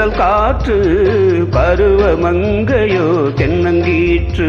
தென்றல் காற்று பருவ மங்கையோ தென்னங்கீற்று.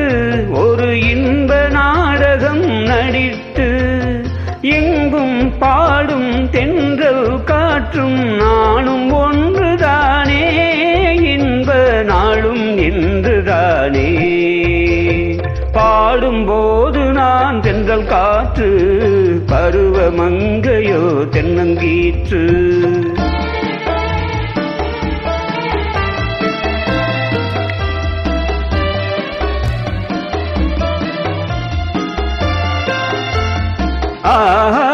காற்றும் நானும் ஒன்றுதானே இன்ப நாளும் இன்றுதானே பாடும்போது நான் தென்றல் காற்று பருவ மங்கையோ தென்னங்கீற்று. ஆஹா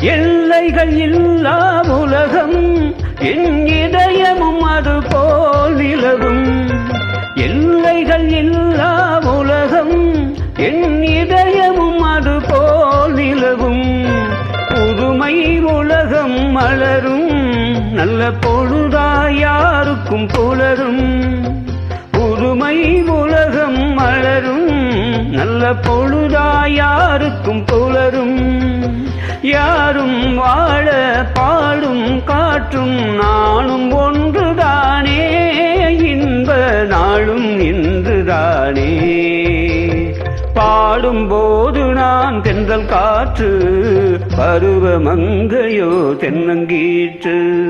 எல்லைகள் இல்லா உலகம் என் இதயமும் அது போல் நிலவும். எல்லைகள் இல்லா உலகம் என் இதயமும் அது போல் நிலவும். புதுமை உலகம் மலரும் நல்ல பொழுதா யாருக்கும் புலரும். புதுமை உலகம் மலரும் நல்ல பொழு யாருக்கும் புலரும் யாரும் வாழ பாடும் காற்றும் நானும் ஒன்றுதானே இன்ப நாளும் இன்றுதானே. பாடும்போது நான் தென்றல் காற்று பருவ மங்கையோ தென்னங்கீற்று.